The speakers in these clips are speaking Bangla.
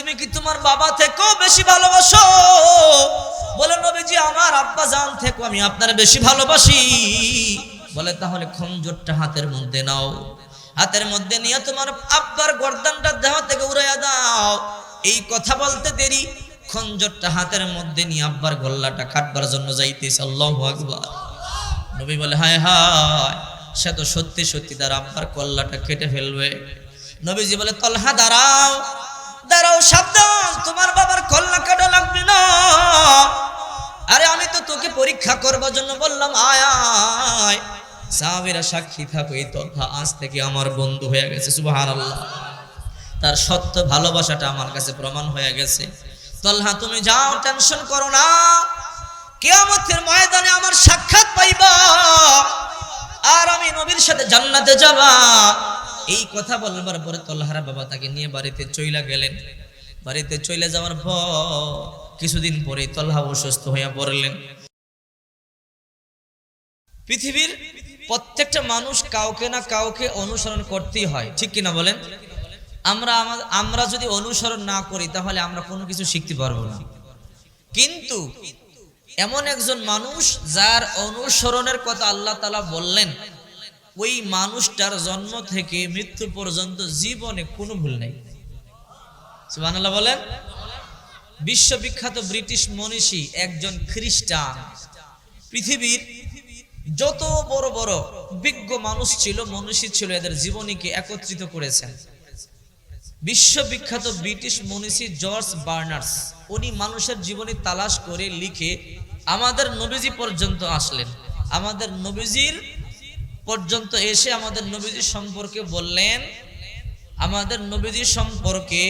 তুমি কি তোমার বাবা থেকেও বেশি ভালোবাসো? বলে, নবীজি, আমার আব্বা জান থেকেও আমি আপনার বেশি ভালোবাসি। বলে, তাহলে খঞ্জরটা হাতের মধ্যে নাও। হাতের মধ্যে নিয়ে তোমার আব্বার গর্দানটা দেহ থেকে উড়াইয়া দাও। এই কথা বলতে দেরি। খঞ্জরটা হাতের মধ্যে নিয়ে আব্বার গল্লাটা কাটবার জন্য যাইতেছে। আল্লাহু আকবার। নবী বলে, হায় হায়, সে তো সত্যি সত্যি তার আব্বার কল্লাটা কেটে ফেলবে। নবীজি বলে, তলহা দাঁড়াও। দাঁড়াও, সাবধান, তোমার বাবার কল্লা কাটা লাগবে না। আরে, আমি তো তোকে পরীক্ষা করবার জন্য বললাম, আয় সাহাবীরা সাক্ষী থাকো, এই তলহা আজ থেকে আমার বন্ধু হয়ে গেছে, সুবহানাল্লাহ। তার সত্য ভালোবাসাটা আমার কাছে প্রমাণ হয়ে গেছে। তলহা, তুমি যাও, টেনশন করো না। কেয়ামতের ময়দানে আমার সাক্ষাৎ পাইবা। আর আমি নবীর সাথে জান্নাতে যাবা। এই কথা বলবার পরে তলহারা বাবা তাকে নিয়ে বাড়িতে চইলা গেলেন। বাড়িতে চলে যাওয়ার পর কিছুদিন পরে তলহা অসুস্থ হইয়া পড়লেন। পৃথিবীর প্রত্যেকটা মানুষ কাউকে না কাউকে অনুসরণ করতেই হয়, ঠিক কিনা বলেন? আমরা আমরা যদি অনুসরণ না করি, তাহলে আমরা কোনো কিছু শিখতে পারব না। কিন্তু এমন একজন মানুষ যার অনুসরণের কথা আল্লাহ তালা বললেন ওই মানুষটার জন্ম থেকে মৃত্যু পর্যন্ত জীবনে কোনো ভুল নেই। সুবহানাল্লাহ বলেন, বিশ্ববিখ্যাত ব্রিটিশ মনীষী একজন খ্রিস্টান। পৃথিবীর যত বড় বড় বিজ্ঞ মানুষ ছিল, মনীষী ছিল, এদের জীবনীকে একত্রিত করেছেন। বিশ্ববিখ্যাত ব্রিটিশ মনীষী জর্জ বার্নার্স, উনি মানুষের জীবনী তালাশ করে লিখে, আমাদের নবীজি পর্যন্ত আসলেন। আমাদের নবীজির পর্যন্ত এসে আমাদের নবীজি সম্পর্কে বললেন, আমাদের নবীজি সম্পর্কে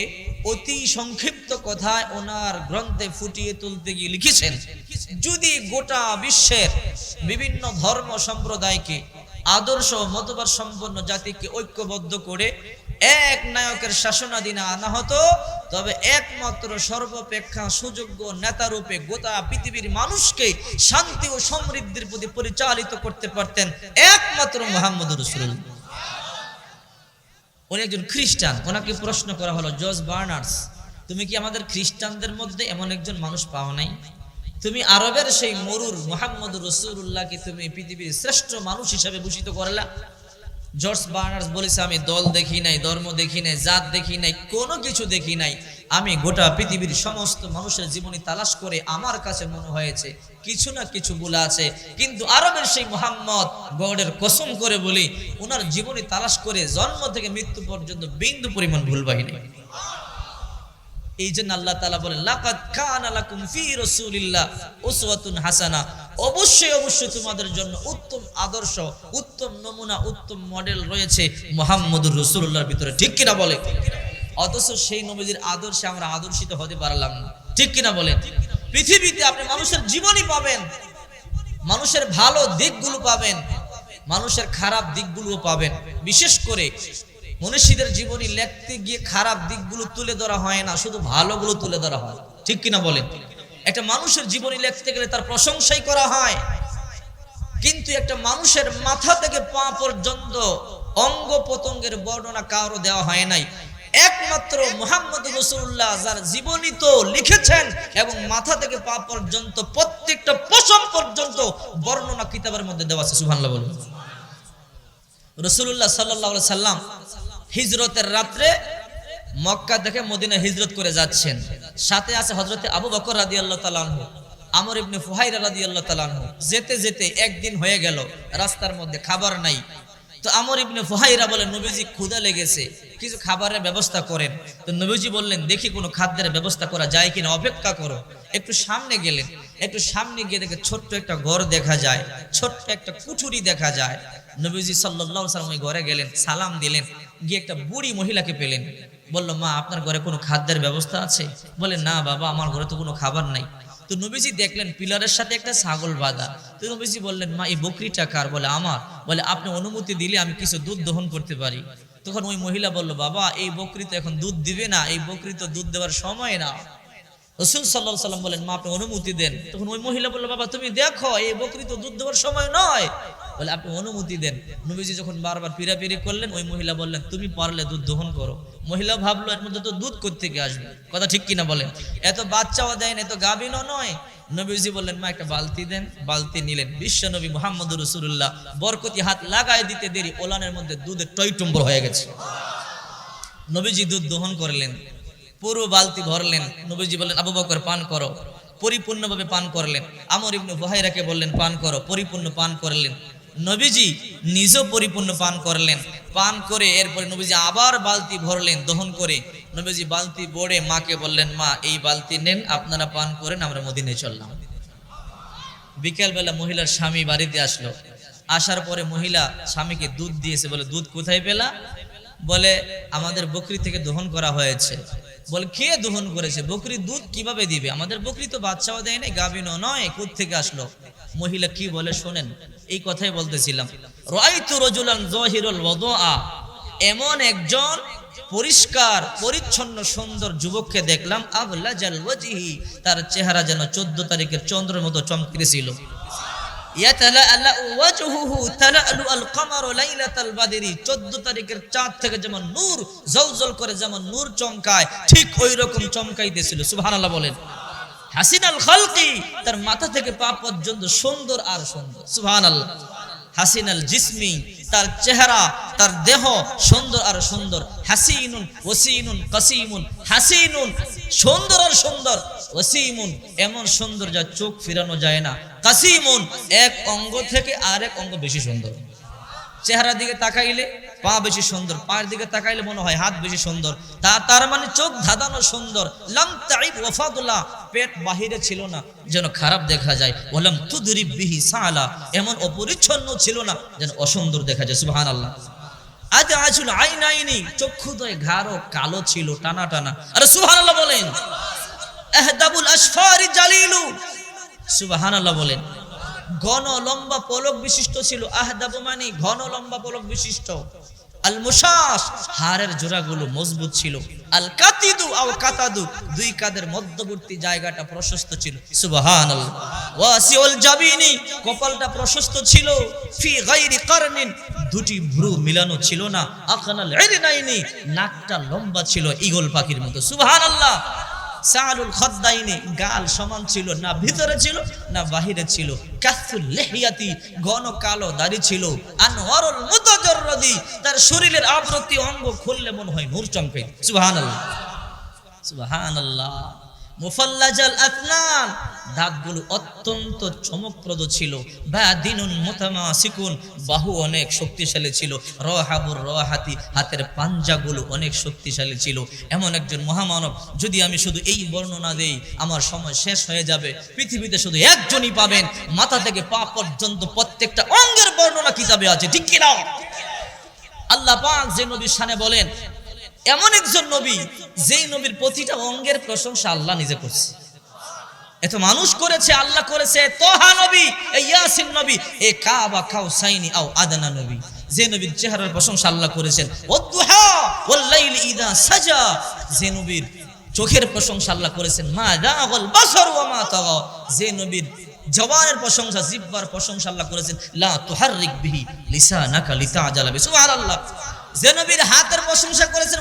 অতি সংক্ষিপ্ত কথায় ওনার গ্রন্থে ফুটিয়ে তুলতে গিয়ে লিখেছেন, যদি গোটা বিশ্বের বিভিন্ন ধর্ম সম্প্রদায়কে, আদর্শ মতবাদ সম্পন্ন জাতিকে ঐক্যবদ্ধ করে এক নায়কের শাসনাধীনে আনা হতো, তবে একমাত্র সর্বাপেক্ষা সুযোগ্য নেতারূপে গোটা পৃথিবীর মানুষকে শান্তি ও সমৃদ্ধির প্রতি পরিচালিত করতে পারতেন একমাত্র মোহাম্মদ রসুল উনি একজন খ্রিস্টান, ওনাকে প্রশ্ন করা হলো জর্জ বার্নার্স, তুমি কি আমাদের খ্রিস্টানদের মধ্যে এমন একজন মানুষ পাও নাই? তুমি আরবের সেই মরুর মোহাম্মদ রসুল্লাহকে তুমি পৃথিবীর শ্রেষ্ঠ মানুষ হিসাবে ভূষিত করলা? জর্জ বার্নার্স বলেছে, আমি দল দেখি নাই, ধর্ম দেখি নাই, জাত দেখি নাই, কোনো কিছু দেখি নাই। আমি গোটা পৃথিবীর সমস্ত মানুষের জীবনী তালাশ করে আমার কাছে মনে হয়েছে, কিছু না কিছু বলে আছে। কিন্তু আরবের সেই মোহাম্মদ, গডের কসম করে বলি ওনার জীবনী তালাশ করে জন্ম থেকে মৃত্যু পর্যন্ত বিন্দু পরিমাণ ভুল বাহিনী এই জন্য আল্লাহ তাআলা বলেন হাসানা। অবশ্যই অবশ্যই তোমাদের জন্য উত্তম আদর্শ, উত্তম নমুনা, উত্তম মডেল রয়েছে মুহাম্মদুর রাসূলুল্লাহর ভিতরে। ঠিক কিনা বলে? অথচ সেই নবীজির আদর্শে আমরা আদর্শিত হতে পারলাম না। ঠিক কিনা বলেন পৃথিবীতে আপনি মানুষের জীবনই পাবেন। মানুষের ভালো দিকগুলো পাবেন। মানুষের খারাপ দিকগুলো পাবেন। বিশেষ করে মনীষীদের জীবনী লিখতে গিয়ে খারাপ দিকগুলো তুলে ধরা হয় না, শুধু ভালোগুলো তুলে ধরা হয়। ঠিক কিনা বলেন? একটা মানুষের জীবনী লিখতে গেলে তার প্রশংসাই করা হয়। কিন্তু একটা মানুষের মাথা থেকে পা পর্যন্ত অঙ্গ প্রত্যঙ্গের বর্ণনা কারও দেওয়া হয় নাই। একমাত্র মোহাম্মদ রসুল্লাহ যার জীবনী তো লিখেছেন এবং মাথা থেকে পা পর্যন্ত প্রত্যেকটা পশম পর্যন্ত বর্ণনা কিতাবের মধ্যে দেওয়া আছে, সুবহানাল্লাহ বলুন। রসুল্লাহ সাল্লাহ সাল্লাম হিজরতের রাত্রে মক্কা থেকে মদিনা হিজরত করে যাচ্ছেন। সাথে আছে হজরতে আবু বকর রাদি আল্লাহ তালানহু আমর ইবনে ফুহাইরা রাদি আল্লাহ তালানহু যেতে যেতে একদিন হয়ে গেল, রাস্তার মধ্যে খাবার নাই। তো আমর ইবনে ফুহাইরা বলে, নবীজি ক্ষুদা লেগেছে, কিছু খাবারের ব্যবস্থা করেন। তো নবীজি বললেন, দেখি কোনো খাদ্যের ব্যবস্থা করা যায় কিনা, অপেক্ষা করো। একটু সামনে গেলেন, একটু সামনে গিয়ে দেখে ছোট্ট একটা ঘর দেখা যায়, ছোট্ট একটা কুঠুরি দেখা যায়। নবীজি আলাইহি সাল্লাম ওই ঘরে গেলেন, সালাম দিলেন, গিয়ে একটা বুড়ি মহিলাকে পেলেন। বলল, মা, আপনার ঘরে কোনো খাদ্যের ব্যবস্থা আছে? বলে, না বাবা, আমার ঘরে তো কোনো খাবার নাই। তো নবীজি দেখলেন, পিলারের সাথে একটা ছাগল বাঁধা। তো নবীজি বললেন, মা, এই বকরিটা কার? বলে, আমার। বলে, আপনি অনুমতি দিলে আমি কিছু দুধ দহন করতে পারি। তখন ওই মহিলা বলল, বাবা, এই বকরি তো এখন দুধ দিবে না, এই বকরি তো দুধ দেওয়ার সময় না। রসুল সাল্লাহ সাল্লাম বলেন, মা, আপনি অনুমতি দেন। তখন ওই মহিলা বলল, বাবা, তুমি দেখো, এই বকরি তো দুধ দেওয়ার সময় নয়। বলে আপনি অনুমতি দেন। নবীজি যখন বারবার পিরাপিরি করলেন, ওই মহিলা বললেন, তুমি পারলে দুধ দহন করো। মহিলা ভাবলো, এর মধ্যে তো দুধ থেকে আসবে? কথা ঠিক কিনা বলেন। এত বাচ্চাও দেন এত গাভিনও নয়। নবীজি বললেন, মা, একটা বালতি দেন। বালতি নিলেন। বিশ্ব নবী মোহাম্মদ রসুল্লাহ বরকতি হাত লাগায় দিতে দেরি, ওলানের মধ্যে দুধের টইটুম্বর হয়ে গেছে। নবীজি দুধ দহন করলেন, পুরো বালতি ভরলেন। নবীজি বললেন, আবু বকর, পান করো। পরিপূর্ণভাবে পান করলেন। আমর ইবনু বুহাইরাকে বললেন, পান করো। পরিপূর্ণ পান করলেন। নবীজি নিজেও পরিপূর্ণ পান করলেন। পান করে এরপরে নবীজি আবার বালতি ভরলেন, দহন করে। নবীজি বালতি বড়ে মাকে বললেন, মা, এই বালতি নেন, আপনারা পান করেন, আমরা মদিনে চললাম। বিকেলবেলা মহিলার স্বামী বাড়িতে আসলো। আসার পরে মহিলা স্বামীকে দুধ দিয়েছে, বলে, দুধ কোথায় পেলা? বলে, আমাদের বকরি থেকে দহন করা হয়েছে। বলে, কে দহন করেছে? বকরি দুধ কীভাবে দিবে? আমাদের বকরি তো বাচ্চাও দেয় নাই, গাভিনও নয় কোথ থেকে আসলো? মহিলা কি বলে, শোনেন, এই কথাই বলতেছিলাম। রাইতু রজুলান জহিরুল ওয়াদুআ। এমন একজন পরিষ্কার, পরিচ্ছন্ন, সুন্দর যুবককে দেখলাম আবলা জাল তার চেহারা যেন চোদ্দ তারিখের চন্দ্রের মতো চমকেছিল তার মাথা থেকে সুন্দর আর সুন্দর, সুবহানাল্লাহ। হাসিনাল জিসমি, তার চেহারা, তার দেহ সুন্দর আর সুন্দর। হাসিনুন, ওসিনুন, কাসিমুন, হাসিনুন, সুন্দর আর সুন্দর। ওসিমুন এমন সুন্দর যা চোখ ফিরানো যায় না। কাসিমুন, এক অঙ্গ থেকে আরেক অঙ্গ বেশি সুন্দর। চেহারা দিকে তাকাইলে পা বেশি সুন্দর, পায়ের দিকে তাকাইলে মনে হয় হাত বেশি সুন্দর। তা তার মানে চোখ ধাঁধানো সুন্দর। লাম তাইব ওয়াফাদুল্লাহ, পেট বাহিরে ছিল না, যেন খারাপ দেখা যায়। ওলাম তুদরি বিহি সালা, এমন অপরিচ্ছন্ন ছিল না, যেন অসুন্দর দেখা যায়। সুবহানাল্লাহ। আজ আজুল আইনাইনি, চক্ষুদয় ঘাড়ও কালো ছিল, টানা টানা। আরে সুবহানাল্লাহ বলেন। বলেন, ঘন লম্বা বিশিষ্ট ছিল। মানে ঘন লম্বা বিশিষ্ট। জোড়াগুলো মজবুত ছিল। আল কাতিদু দুই কাদের মধ্যবর্তী জায়গাটা প্রশস্ত ছিল। সুবহানাল্লাহ। কপালটা প্রশস্ত ছিল। ফি দুটি ভ্রু মিলানো ছিল না। আকানাল নাকটা লম্বা ছিল, ঈগল পাখির মতো। সুবহানাল্লাহ। সালুল খদ্দাইনি, গাল সমান ছিল, না ভিতরে ছিল, না বাহিরে ছিল। কাসুল লেহিয়াতি, ঘন কালো দাড়ি ছিল। আনোয়ারুল মুতাজাররাদি, তার শরীরের আবৃত্তি অঙ্গ খুললে মনে হয় নূর চমকে সুবহানাল্লাহ। সুবহানাল্লাহ। মুফাল্লাজাল আতনান দাঁতগুলো অত্যন্ত চমকপ্রদ ছিল। বাদিনুন মুতামাসিকুন। বাহু অনেক শক্তিশালী ছিল। রহাবুর রহাতি হাতের পাঞ্জাগুলো অনেক শক্তিশালী ছিল। এমন একজন মহামানব, যদি আমি শুধু এই বর্ণনা দেই, আমার সময় শেষ হয়ে যাবে। পৃথিবীতে শুধু একজনই পাবেন। মাথা থেকে পা পর্যন্ত প্রত্যেকটা অঙ্গের বর্ণনা কিতাবে আছে, ঠিক কিনা? আল্লাহ পাক যে নবীর শানে বলেন এমন একজন নবী, যেই নবীর প্রতিটা অঙ্গের প্রশংসা আল্লাহ নিজে করছে। এত মানুষ করেছে, আল্লাহ করেছে, তোহা নবী ইয়াসিন নবী, এ কাবা খাও সাইনি আও আদানা নবী। যে নবীর চেহারার প্রশংসা আল্লাহ করেছেন ইদা সাজা। যে নবীর চোখের প্রশংসা আল্লাহ করেছেন, মা রাগল বাসর মা যে নবীর জবানের প্রশংসা, জিব্বার প্রশংসা আল্লাহ করেছেন, লা তুহাররিক বিহি লিসানাকা লিতাজালা সুবহানাল্লাহ। যে নবীর হাতের প্রশংসা করেছেন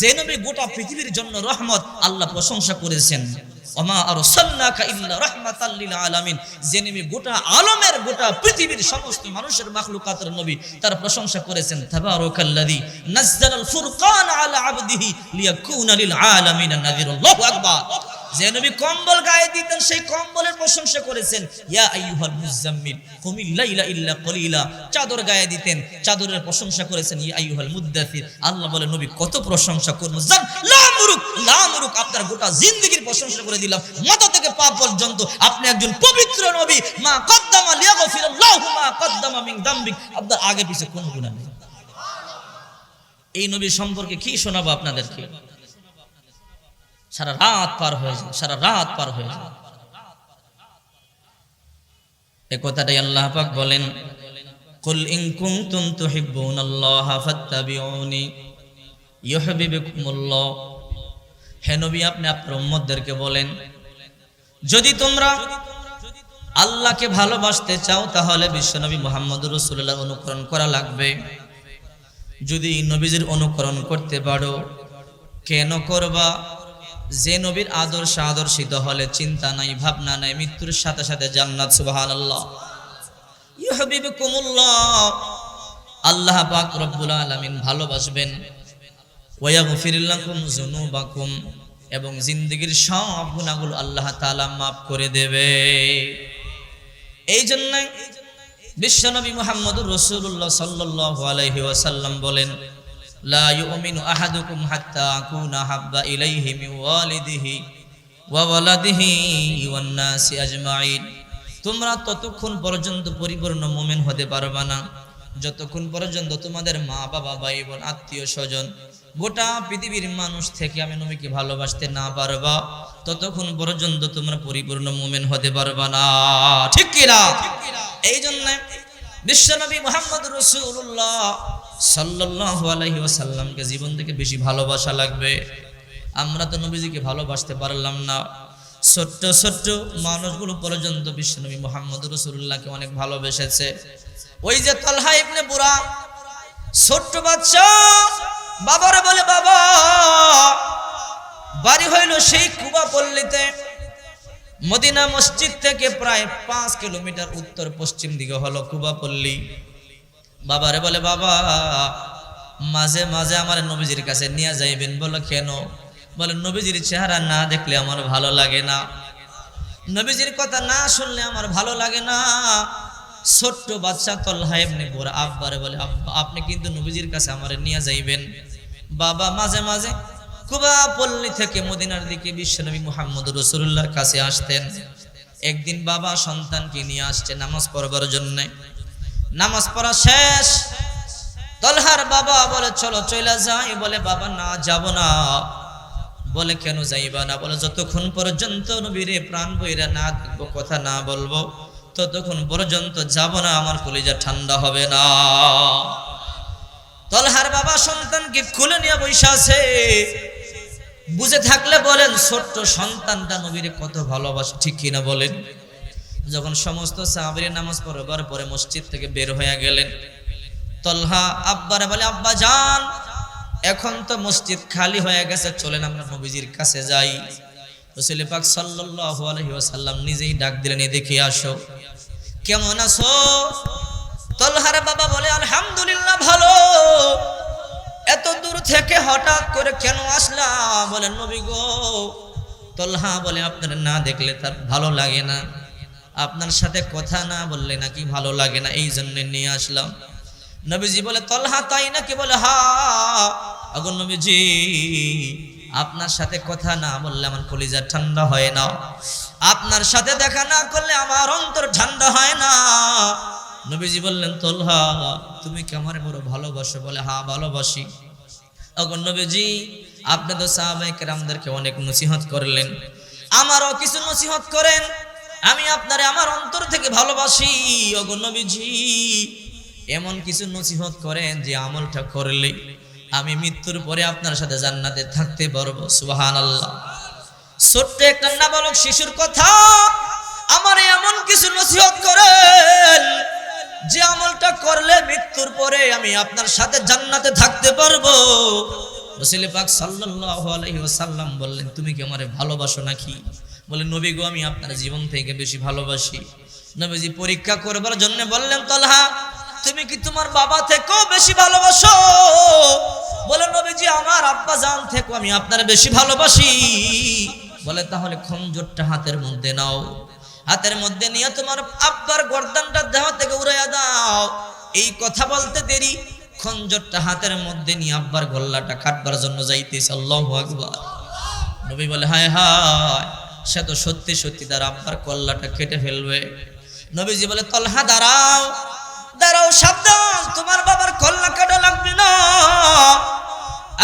যে গোটা পৃথিবীর জন্য রহমত, আল্লাহ প্রশংসা করেছেন। ওমা আরসালনাকা ইল্লা রাহমাতাল লিল আলামিন। গোটা আলমের, গোটা পৃথিবীর সমস্ত মানুষের মাখলুকাতের নবী তার প্রশংসা করেছেন। তাবারাকাল্লাযী নাযালাল ফুরকান আলা আবদিহি লিয়াকুনা লিল আলামিন আকবার। যে নবী কম্বল গায়ে দিতেন, সেই কম্বলের প্রশংসা করেছেন, ইয়া আইয়ুহাল মুজাম্মিল কুমিল লাইলা ইল্লা কলিলা। চাদর গায়ে দিতেন, চাদরের প্রশংসা করেছেন, ইয়া আইয়ুহাল মুদ্দাথির আল্লাহ বলে, নবী, কত প্রশংসা করব, জান, লা মুরুক লা মুরুক, আপনার গোটা জিন্দগির প্রশংসা করে দিলাম। মাথা থেকে পা পর্যন্ত আপনি একজন পবিত্র নবী। মা কদ্দামা লিয়াগফিরাল্লাহু মা কদ্দামা মিন দামবিক। আপনার আগে পিছে কোনো গুনাহ নেই। এই নবী সম্পর্কে কি শোনাবো আপনাদেরকে? সারা রাত পার হয়ে যায় সারা রাত পার হয়ে যায় এ কথাটাই আল্লাহ পাক বলেন, কুল ইন কুনতুম তুহিব্বুনাল্লাহ ফাত্তাবিউনি ইউহিব্বুকুমুল্লাহ। হে নবী, আপনি আপনার উম্মতদেরকে বলেন, যদি তোমরা আল্লাহকে ভালোবাসতে চাও, তাহলে বিশ্বনবী মুহাম্মদ রাসূলুল্লাহ অনুকরণ করা লাগবে। যদি নবীজির অনুকরণ করতে পারো, কেন করবা? যে নবীর আদর্শ আদর্শিত হলে চিন্তা নাই, ভাবনা নাই, মৃত্যুর সাথে সাথে জান্নাত, সুবহানাল্লাহ। ইউহিব্বুকুমুল্লাহ। আল্লাহ পাক রব্বুল আলামিন ভালোবাসবেন। এবং জিন্দেগীর সব গুনাহগুলো আল্লাহ তাআলা মাফ করে দেবে। এই জন্য বিশ্বনবী মুহাম্মদুর রাসূলুল্লাহ সাল্লাল্লাহু আলাইহি ওয়াসাল্লাম বলেন আহাদুকুম হাত্তা আকুনা হাব্বা ইলাইহি মিন ওয়ালিদিহি ওয়া ওয়ালাদিহি ওয়ান নাসি আজমাইন। তোমরা ততক্ষণ পর্যন্ত পরিপূর্ণ মুমিন হতে পারবে না। যতক্ষণ পর্যন্ত তোমাদের মা বাবা, ভাই বোন, আত্মীয় স্বজন গোটা পৃথিবীর মানুষ থেকে আমি নবীকে ভালোবাসতে না পারবা, ততক্ষণ পর্যন্ত তোমরা পরিপূর্ণ মুমিন হতে পারবা না। ঠিক কিনা? এই জন্য বিশ্বনবী মোহাম্মদ রসুল্লাহ সাল্লাল্লাহু আলাইহি ওয়াসাল্লামকে জীবন থেকে বেশি ভালোবাসা লাগবে। আমরা তো নবীজিকে ভালোবাসতে পারলাম না। ছোট্ট ছোট্ট মানুষগুলো পর্যন্ত বিশ্বনবী মোহাম্মদ রসুল্লাহকে অনেক ভালোবেসেছে। ওই যে তলহা ইবনে বুড়া ছোট্ট বাচ্চা, বাবারে বলে, বাবা, বাড়ি হইল সেই কুবা পল্লীতে। মদিনা মসজিদ থেকে প্রায় পাঁচ কিলোমিটার উত্তর পশ্চিম দিকে হলো কুবাপল্লী বাবারে বলে, বাবা, মাঝে মাঝে আমার নবীজির কাছে নিয়ে যাইবেন বলে কেন? বলে, নবীজির চেহারা না দেখলে আমার ভালো লাগে না। নবীজির কথা না শুনলে আমার ভালো লাগে না। ছোট্ট বাচ্চা তল্হা এমনি বড় আব্বারে বলে, আব্বা, আপনি কিন্তু নবীজির কাছে আমার নিয়ে যাইবেন। বাবা মাঝে মাঝে কুবা পল্লী থেকে মদিনার দিকে বিশ্বনবী মুহাম্মদ রসুল্লাহর কাছে আসতেন। একদিন বাবা সন্তানকে নিয়ে আসছে নামাজ পড়বার জন্য। নামাজ পড়া শেষ। তলহার বাবা বলে, চলো চলে যাই। বলে, বাবা, না, যাব না। বলে, কেন যাইবা না? বলে, যতক্ষণ পর্যন্ত নবীরে প্রাণ বইরা না দেখব কথা না বলব, ততক্ষণ পর্যন্ত যাব না, আমার কলিজা ঠান্ডা হবে না। তলহার বাবা সন্তানকে খুলে নিয়ে বৈশা আছে। বুঝে থাকলে বলেন, ছোট্ট সন্তানটা নবীরে কত ভালোবাসে। ঠিক কিনা বলেন? যখন সমস্ত সাহাবির নামাজ পড়বার পরে মসজিদ থেকে বের হয়ে গেলেন। তলহা আব্বারে বলে, আব্বা যান, এখন তো মসজিদ খালি হয়ে গেছে, চলেন আমরা নবীজির কাছে যাই। রসুল পাক নিজেই ডাক দিলেন এই দেখে আসো। কেমন আছো? তলহার বাবা বলে, আলহামদুলিল্লাহ ভালো। এত দূর থেকে হঠাৎ করে কেন আসলাম বলে, নবী গো। তলহা বলে, আপনার না দেখলে তার ভালো লাগে না। আপনার সাথে কথা না বললে নাকি ভালো লাগে না, এই জন্য নিয়ে আসলাম। নবীজি বলে, তলহা তাই নাকি? বলে, হা। আগুন নবীজি, আপনার সাথে কথা না বললে আমার কলিজা ঠান্ডা হয় না। আপনার সাথে দেখা না করলে আমার অন্তর ঠান্ডা হয় না। নবীজি বললেন, তলহা, তুমি কি আমার বড় ভালোবাসো? বলে, হা, ভালোবাসি। অগর নবীজি, আপনি তো সাহাবাহিক রামদেরকে অনেক নসিহত করলেন। আমারও কিছু নসিহত করেন। আমি আপনারে আমার অন্তর থেকে ভালোবাসি। অগর নবীজি, এমন কিছু নসিহত করেন যে আমলটা করলে আমি মৃত্যুর পরে আপনার সাথে জান্নাতে থাকতে পারব। সুবাহান আল্লাহ ছোট্ট একটা নাবালক শিশুর কথা, আমার এমন কিছু নসিহত করেন যে আমলটা করলে মৃত্যুর পরে আমি আপনার সাথে জান্নাতে থাকতে পারব। রসুল পাক সাল্লাল্লাহু আলাইহি ওয়াসাল্লাম বললেন, তুমি কি আমারে ভালোবাসো নাকি? বলে, নবী গো, আমি আপনার জীবন থেকে বেশি ভালোবাসি। নবীজি পরীক্ষা করবার জন্য বললেন, তলহা, তুমি কি তোমার বাবা থেকেও বেশি ভালোবাসো? বলে, নবীজি, আমার আব্বা জান থেকে আমি আপনার বেশি ভালোবাসি। বলে, তাহলে খঞ্জরটা হাতের মধ্যে নাও। হাতের মধ্যে নিয়ে তোমার আব্বার গর্দানটা দেহ থেকে উড়াইয়া দাও। এই কথা বলতে দেরি। খঞ্জরটা হাতের মধ্যে নিয়ে আব্বার গল্লাটা কাটবার জন্য যাইতেছে। আল্লাহু আকবার। নবী বলে, হায় হায়! সে তো সত্যি সত্যি তার আব্বার কল্লাটা কেটে ফেলবে। নবীজি বলে, তলহা, দাঁড়াও দাঁড়াও, সাবধান, তোমার বাবার কল্লা কাটা লাগবে না।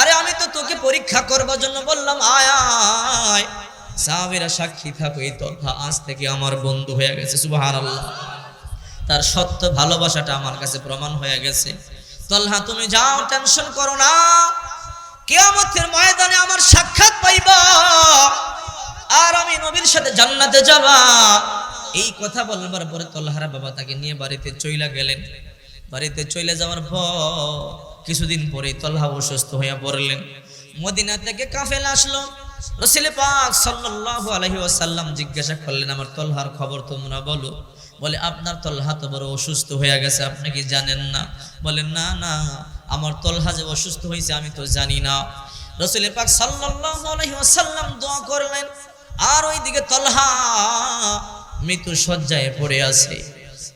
আরে, আমি তো তোকে পরীক্ষা করবার জন্য বললাম, আয় আয়। সাহাবীরা সাক্ষী থাকো এই তলহা আজ থেকে আমার বন্ধু হয়ে গেছে, সুবহানাল্লাহ। তার সত্য ভালোবাসাটা আমার কাছে প্রমাণ হয়ে গেছে। তলহা, তুমি যাও, টেনশন করো না। কেয়ামতের ময়দানে আমার সাক্ষাৎ পাইবা। আর আমি নবীর সাথে জান্নাতে যাবা। এই কথা বলবার পরে তলহারা বাবা তাকে নিয়ে বাড়িতে চইলা গেলেন। বাড়িতে চলে যাওয়ার পর কিছুদিন পরে তলহা অসুস্থ হইয়া পড়লেন। মদিনা থেকে কাফেল আসলো। রসিল পাক সাল্লাল্লাহু আলাইহি ওয়াসাল্লাম জিজ্ঞাসা করলেন, আমার তলহার খবর তোমরা বলো? বলে, আপনার তলহা তো বড় অসুস্থ হয়ে গেছে, আপনি কি জানেন না? বলেন না না, আমার তলহা যে অসুস্থ হয়েছে আমি তো জানি না। রসুল পাক সাল্লাল্লাহু আলাইহি ওয়াসাল্লাম দোয়া করলেন। আর ওইদিকে তলহা মৃত্যু শয্যায় পড়ে আছে।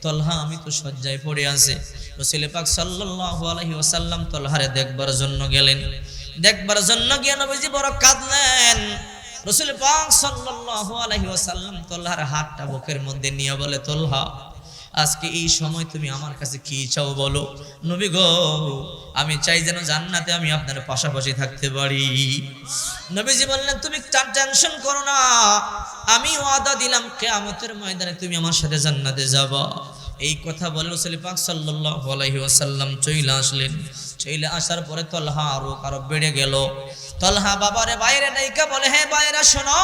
তলহা মৃত্যু শয্যায় পড়ে আছে। রসুল পাক সাল্লাল্লাহু আলাইহি ওয়াসাল্লাম তলহারে দেখবার জন্য গেলেন। দেখবার জন্য গিয়ে নবীজি বড় কাঁদলেন। রসুল পাক সাল্লাল্লাহু আলাইহি ওয়াসাল্লাম তলহার হাতটা বুকের মধ্যে নিয়ে বলে, তলহা আজকে এই সময় তুমি আমার কাছে কি চাও বলো? নবী গো, আমি চাই যেন জান্নাতে আমি আপনার পাশাপাশি থাকতে পারি। নবীজি বললেন, তুমি তার টেনশন করো না। আমি ওয়াদা দিলাম, কেয়ামতের ময়দানে তুমি আমার সাথে জান্নাতে যাবা। এই কথা বলে রসুল পাক সাল্লাল্লাহু আলাইহি ওয়াসাল্লাম চইলে আসলেন। চইলে আসার পরে তলহা আরও কারও বেড়ে গেল। তলহা বাবারে বাইরে নাইকা বলে হ্যাঁ বাইরে শোনো।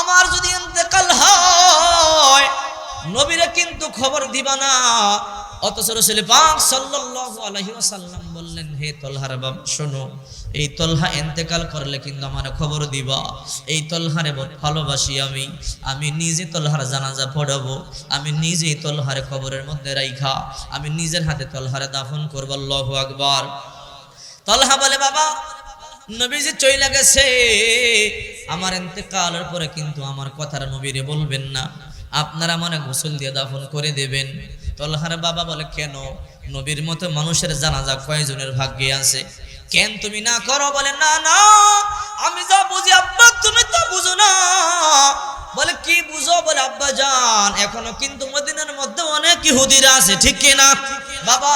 আমার যদি ইন্তেকাল হয় নবীরে কিন্তু খবর দিবা না। অথচ রসুল পাক সাল্লাল্লাহু আলাইহি ওয়াসাল্লাম বললেন, হে তলহার বাবা শোনো, এই তলহা ইন্তেকাল করলে কিন্তু আমার খবর দিবা। এই তলহারে ভালোবাসি আমি। আমি নিজে তলহার জানাজা পড়াবো। আমি নিজেই তলহারে খবরের মধ্যে রাইখা। আমি নিজের হাতে তলহারে দাফন করব, আল্লাহু আকবার। তলহা বলে, বাবা, নবীজি চইলা গেছে। আমার ইন্তেকালের পরে কিন্তু আমার কথাটা নবীরে বলবেন না। আপনারা মনে গোসল দিয়ে দাফন করে দেবেন। তলহার বাবা বলে, কেন? নবীর মতো মানুষের জানাজা কয়জনের ভাগ্যে আছে? কেন তুমি না করো? বলে, না না, আমি যা বুঝি আব্বা, তুমি তো বুঝো না। বলে, কি বুঝো? বলে, আব্বা জান, এখনও কিন্তু মদিনার মধ্যে অনেক ইহুদিরা আছে, ঠিক কি না? বাবা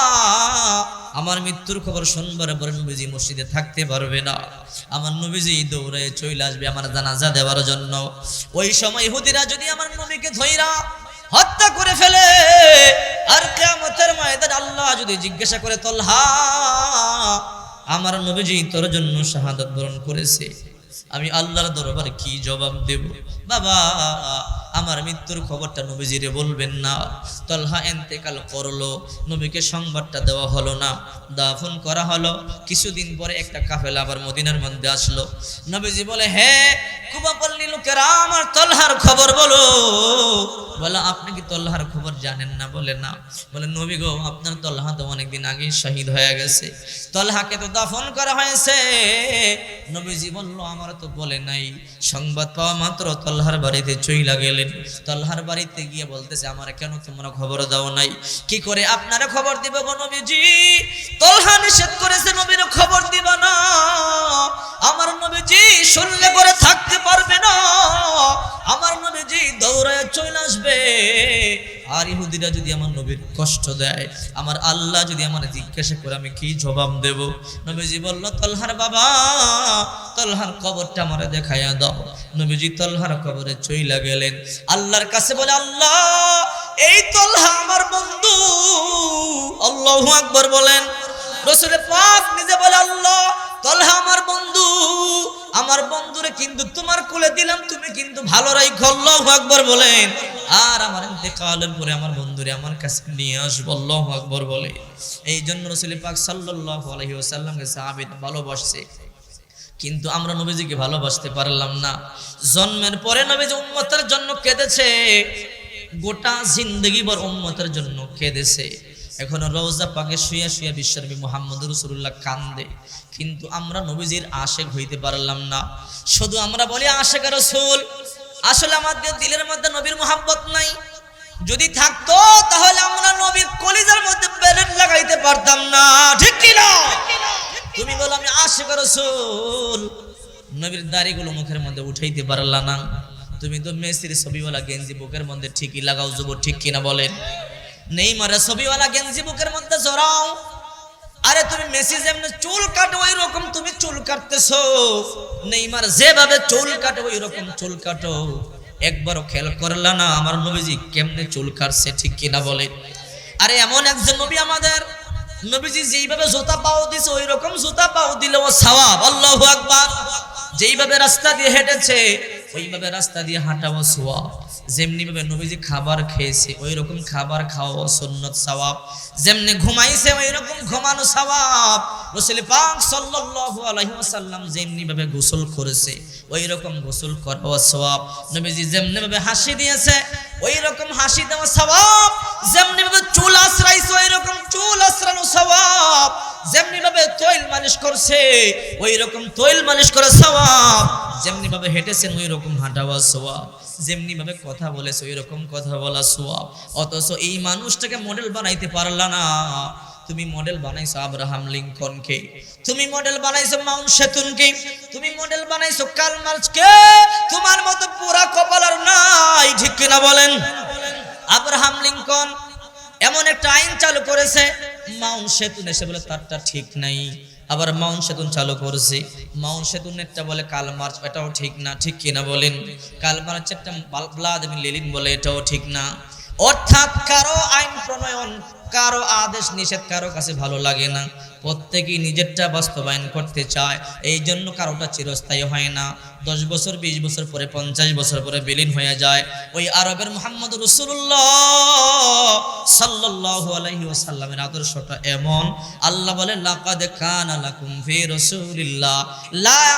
আমার মৃত্যুর খবর শুনবার পরে নবীজি মসজিদে থাকতে পারবে না। আমার নবীজি দৌড়ে চলে আসবে আমার জানাজা দেওয়ার জন্য। ওই সময় ইহুদিরা যদি আমার নবীকে ধইরা হত্যা করে ফেলে, আর কেমতের ময়দান আল্লাহ যদি জিজ্ঞাসা করে, তলহা, আমার নবীজি তোর জন্য শাহাদত বরণ করেছে। আমি আল্লাহর দরবার কি জবাব দেব? বাবা আমার মৃত্যুর খবরটা নবীজিরে বলবেন না। তলহা এন্তেকাল করল, নবীকে সংবাদটা দেওয়া হলো না, দাফন করা হলো। কিছুদিন পরে একটা কাফেলা আবার মদিনার মধ্যে আসলো। নবীজি বলে হ্যাঁ কুবাপল্লী লোকেরা, আমার তলহার খবর বলো। বলে, আপনি কি তল্লাহার খবর জানেন না? বলে না। বলে, নবী গো, আপনার তল্লাহা তো অনেকদিন আগেই শহীদ হয়ে গেছে। তল্লাহাকে তো দাফন করা হয়েছে। নবীজি আমার তো বলে নাই। সংবাদ পাওয়া মাত্র তল্লাহার বাড়িতে চইলা গেলেন। তল্লাহার বাড়িতে গিয়ে বলতেছে, আমার কেন তোমরা খবর দাও নাই? কি করে আপনারা খবর দিব গো নবীজি? তল্হা নিষেধ করেছে, নবীর খবর দিব না। আমার নবীজি শুনলে করে থাকতে পারবে না। আমার নবীজি দৌড়ায় চলে আসবে। আর ইহুদিরা যদি আমার নবীর কষ্ট দেয়, আমার আল্লাহ যদি আমার জিজ্ঞাসা করে আমি কি জবাব দেব? নবীজি বলল, তলহার বাবা, তলহার কবরটা আমারে দেখাইয়া দাও। নবীজি তলহার কবরে চইলা গেলেন। আল্লাহর কাছে বলে, আল্লাহ, এই তলহা আমার বন্ধু। আল্লাহু আকবার বলেন। রসুলের পাক নিজে বলে, আল্লাহ তলহা আমার বন্ধু, আমার বন্ধুরে কিন্তু তোমার কোলে দিলাম, তুমি কিন্তু ভালো রাই আল্লাহু আকবার বলেন। আর আমার ইন্তেকালের পরে আমার বন্ধুরে আমার কাছে নিয়ে আসব আকবার বলে। এই জন্য রসুল পাক সাল্লাল্লাহু আলাইহি ওয়াসাল্লামকে সাহাবীরা ভালোবাসছে। কিন্তু আমরা নবীজিকে ভালোবাসতে পারলাম না। জন্মের পরে নবীজি উম্মতের জন্য কেঁদেছে, গোটা জিন্দগি ভর উম্মতের জন্য কেঁদেছে। এখনও রওজা পাকে শুয়ে শুয়ে বিশ্বনবী মোহাম্মদ রসুল্লাহ কান্দে। কিন্তু আমরা নবীজির আশেক হইতে পারলাম না। শুধু আমরা বলি, আশেক রসুল, আসলে আমাদের দিলের মধ্যে নবীর মোহাম্মত নাই। যদি থাকতো, তাহলে আমরা নবীর কলিজার মধ্যে ব্যালেট লাগাইতে পারতাম না। ঠিক কি না? তুমি বলো, আমি আশিক রসুল। নবীর দাড়িগুলো মুখের মধ্যে উঠাইতে পারলা না। তুমি তো মেসির ছবিওয়ালা গেঞ্জি বুকের মধ্যে ঠিকই লাগাও যুব ঠিক কিনা বলেন? নেই মারে ছবিওয়ালা গেঞ্জি বুকের মধ্যে জড়াও। আরে তুমি মেসি যেমন চুল কাটো ওই রকম তুমি চুল কাটতেছো। নেইমার যেভাবে চুল কাটো ওই রকম চুল কাটো। একবারও খেয়াল করলা না, আমার নবীজি কেমনে চুল কাটছে, ঠিক কিনা বলে। আরে এমন একজন নবী আমাদের। নবীজি যেইভাবে জুতা পাও দিছে ওই রকম জুতা পাও দিলে ও সওয়াব। আল্লাহু আকবার। যেইভাবে রাস্তা দিয়ে হেঁটেছে, ওইভাবে রাস্তা দিয়ে হাঁটাও সোয়াব যেমনি ভাবে নবীজি খাবার খেয়েছে ওই রকম খাবার খাওয়া সুন্নত সওয়াব যেমনি ঘুমাইছে ওই রকম ঘুমানো সওয়াব রাসূল পাক সাল্লাল্লাহু আলাইহি ওয়াসাল্লাম যেমনি ভাবে গোসল করেছে ওই রকম গোসল করা সওয়াব নবীজি যেমনি ভাবে হাসি দিয়েছে ওই রকম হাসি দেওয়া সওয়াব যেমনি ভাবে চুল আশ্রাইছে ওই রকম চুল আশ্রানো সওয়াব যেমনি ভাবে তৈল মালিশ করছে ওই রকম তৈল মালিশ করা সওয়াব যেমনি ভাবে হেঁটেছেন ওই রকম হাঁটাওয়া সওয়াব যেমনি ভাবে কথা বলেছে ওই রকম কথা বলা সওয়াব। অথচ এই মানুষটাকে মডেল বানাইতে পারলা না। তুমি মডেল বানাইছো আব্রাহাম লিঙ্কনকে। তুমি মডেল বানাইছো মাউন্ট সেতুনকে। তুমি মডেল বানাইছো কার্ল মার্চকে তোমার মতো পুরা কপাল আর নাই, ঠিক কিনা বলেন? আব্রাহাম লিঙ্কন এমন একটা আইন চালু করেছে, মাউন্ট সেতুন এসে বলে, তারটা ঠিক নাই। আবার মাউন্ট সেতুন চালু করেছে। মাউন্ট সেতুন একটা বলে কাল মার্চ, এটাও ঠিক না, ঠিক কিনা বলেন? কাল একটা ভ্লাদিমির লেলিন বলে, এটাও ঠিক না। অর্থাৎ কারও আইন প্রণয়ন কারও আদেশ নিষেধ কারও কাছে ভালো লাগে না। প্রত্যেকেই নিজেরটা বাস্তবায়ন করতে চায় এই জন্য কারোটা চিরস্থায়ী হয় না। দশ বছর, বিশ বছর পরে, পঞ্চাশ বছর পরে বিলীন হয়ে যায়। ওই আরবের মোহাম্মদ রসুল্লাহ ওয়াসাল্লামের আদর্শটা এমন। আল্লাহ বলে কানা লা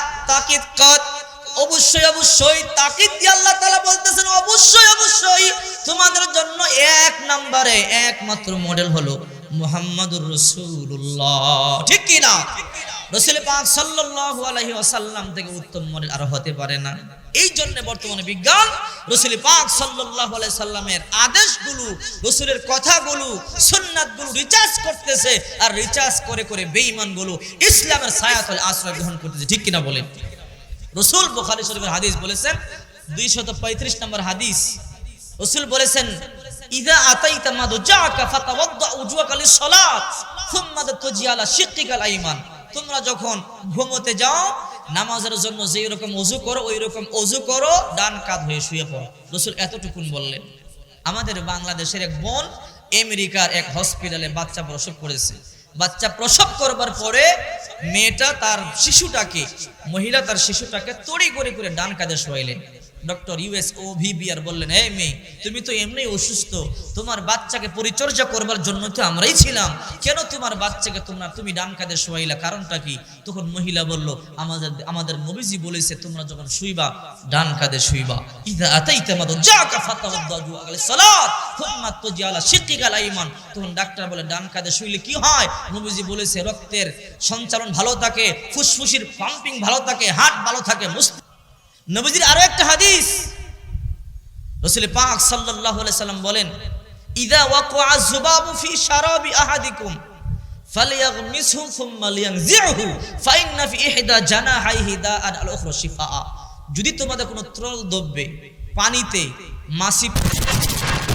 অবশ্যই অবশ্যই, তাকিদ দিয়ে আল্লাহ বলতেছেন, অবশ্যই অবশ্যই। তোমাদের জন্য এক নম্বরে একমাত্র মডেল হলো মুহাম্মাদুর রাসূলুল্লাহ। ঠিক কি না? রসুল পাক সাল্লাল্লাহু আলাইহি ওয়াসাল্লাম থেকে উত্তম মডেল আর হতে পারে না। এই জন্য বর্তমানে বিজ্ঞান, রসুল পাক সাল্লাল্লাহু আলাইহি সাল্লামের আদেশগুলো, রসুলের কথাগুলো, সুন্নাতগুলো রিচার্জ করতেছে আর রিচার্জ করে করে বেঈমানগুলো ইসলামের ছায়াতলে আশ্রয় গ্রহণ করতেছে। ঠিক কিনা বলেন? রসুল বুখারী শরীফের হাদিস বলেছেন 235 নম্বর হাদিস রসুল বলেছেন, ইদা আতাইতা মাদজাকা ফাতাওয়াদ্দা উজুয়াকা লিসসালাত থুম্মা তাজিয়ালা শিক্কিকাল আইমান। তোমরা যখন ঘুমোতে যাও, নামাজের জন্য যেই রকম অজু করো ওই রকম অজু করো, ডান কাঁধ হয়ে শুয়ে পড়ো। রসুল এতটুকুন বললেন। আমাদের বাংলাদেশের এক বোন আমেরিকার এক হসপিটালে বাচ্চা প্রসব করেছে। বাচ্চা প্রসব করবার পরে মেয়েটা তার শিশুটাকে, মহিলা তার শিশুটাকে তড়ি করে করে ডান কাঁধে শোয়াইলেন। ডক্টর ইউএস ও ভিবিআর বললেন, এই মেয়ে, তুমি তো এমনি অসুস্থ। তোমার বাচ্চাকে পরিচর্যা করবার জন্য তো আমরাই ছিলাম। কেন তোমার বাচ্চাকে তোমরা, তুমি ডান কাঁধে শোয়াইলা? কারণটা কি? তখন মহিলা বলল, আমাদের আমাদের নবীজি বলেছে, তোমরা যখন শুইবা, ডান কাঁধে শুইবা। ইদা আতাইতা মাদু জাকা ফাতাওয়াদ্দু আলাইহিস সালাত থুম্মা তুজিয়ালা শিক্কিকাল আইমান। তখন ডাক্তার বলে, ডান কাঁধে শুইলে কি হয়? নবীজি বলেছে, রক্তের সঞ্চালন ভালো থাকে, ফুসফুসির পাম্পিং ভালো থাকে, হার্ট ভালো থাকে মুস্ত নবীজির আরও একটা হাদিস। রসুল পাক আলাইহি সাল্লাম বলেন, ইদা ওয়াকা যুবাবু ফি শারাবি আহাদিকুম, ফালিয়াগমিসহু থুম্মা লিয়ানজিহু ফাইন্না ফি ইহদা জানাহাইহি দাআন আল যদি তোমাদের কোনো ত্রল দ্রব্যে পানিতে মাছি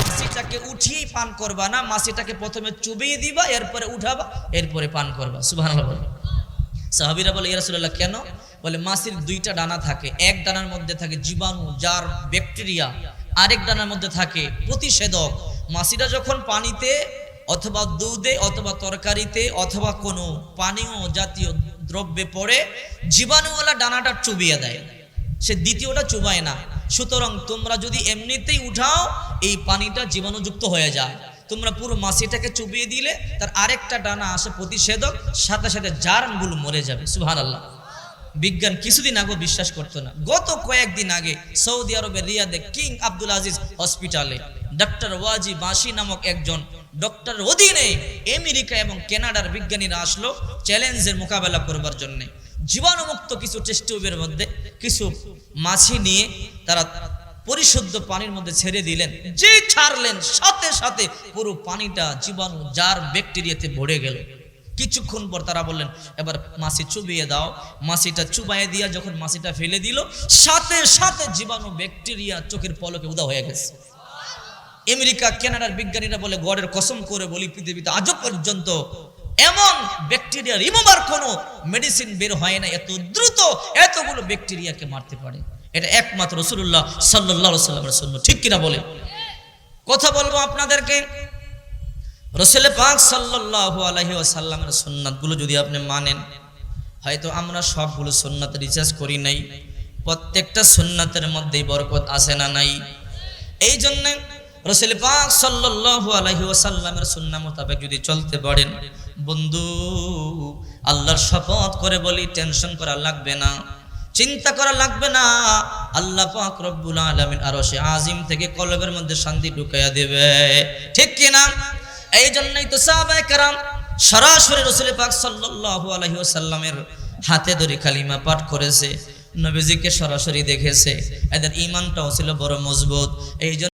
মাছিটাকে উঠিয়েই পান করবা না মাছিটাকে প্রথমে চুবিয়ে দিবা, এরপরে উঠাবা, এরপরে পান করবা। সুবহানাল্লাহ সাহাবিরা বলে ইয়ারসুল্লাহ কেন? বলে, মাসির দুইটা ডানা থাকে। এক ডানার মধ্যে থাকে জীবাণু, যার ব্যাকটেরিয়া। আরেক ডানার মধ্যে থাকে প্রতিষেধক। মাসিরা যখন পানিতে অথবা দুধে অথবা তরকারিতে অথবা কোনো পানীয় জাতীয় দ্রব্যে পড়ে, জীবাণুওয়ালা ডানাটা চুবিয়ে দেয়। সে দ্বিতীয়টা চুবায় না। সুতরাং তোমরা যদি এমনিতেই উঠাও, এই পানিটা জীবাণুযুক্ত হয়ে যায়। তোমরা পুরো মাসিটাকে চুবিয়ে দিলে, তার আরেকটা ডানা আসে প্রতিষেধক, সাথে সাথে জার্মগুলো মরে যাবে। সুহান আল্লাহ বিজ্ঞান কিছুদিন আগে বিশ্বাস করতো না। গত কয়েকদিন আগে সৌদি আরবের রিয়াদে কিং আব্দুল আজিজ হসপিটালে ডক্টর ওয়াজি বাসি নামক একজন ডক্টর অধীনে আমেরিকা এবং কানাডার বিজ্ঞানীরা আসলো চ্যালেঞ্জের মোকাবেলা করবার জন্যে। জীবাণুমুক্ত কিছু টেস্ট টিউবের মধ্যে কিছু মাছি নিয়ে তারা পরিশুদ্ধ পানির মধ্যে ছেড়ে দিলেন। যে ছাড়লেন, সাথে সাথে পুরো পানিটা জীবাণু, যার ব্যাকটেরিয়াতে ভরে গেল। কিছুক্ষণ পর তারা বললেন, এবার মাছি চুবিয়ে দাও। মাছিটা চুবাইয়ে দিয়া যখন মাছিটা ফেলে দিল, সাথে সাথে জীবাণু, ব্যাকটেরিয়া চোখের পলকে উদা হয়ে গেছে। আমেরিকা, কানাডার বিজ্ঞানীরা বলে, গড়ের কসম করে বলি, পৃথিবীতে আজও পর্যন্ত এমন ব্যাকটেরিয়া রিমুভার কোনো মেডিসিন বের হয় না এত দ্রুত এতগুলো ব্যাকটেরিয়াকে মারতে পারে। এটা একমাত্র রসুল্লাহ সাল্লাহ সাল্লামের শূন্য ঠিক কিনা বলে কথা বলব আপনাদেরকে। রসুল পাক সাল্লাহ আলহি আসাল্লামের সুন্নাতগুলো যদি আপনি মানেন, হয়তো আমরা সবগুলো সুন্নাত রিচার্জ করি নাই। প্রত্যেকটা সুন্নাতের মধ্যেই বরকত আসে না নাই? এই জন্য রসুল পাক সাল্লাল্লাহু আলাইহি ওয়াসাল্লামের সুন্নাহ মোতাবেক যদি চলতে পারেন, বন্ধু, আল্লাহর শপথ করে বলি, টেনশন করা লাগবে না। চিন্তা করা লাগবে না। আল্লাহ পাক রব্বুল আলমিন আরও সে আজিম থেকে কলবের মধ্যে শান্তি ঢুকাইয়া দেবে। ঠিক কিনা এই জন্যই তো সাবায় কারাম সরাসরি রসুল পাক সাল্লাহ আলহিউসাল্লামের হাতে ধরে কালিমা পাঠ করেছে। নবীজিকে সরাসরি দেখেছে। এদের ইমানটাও ছিল বড় মজবুত। এই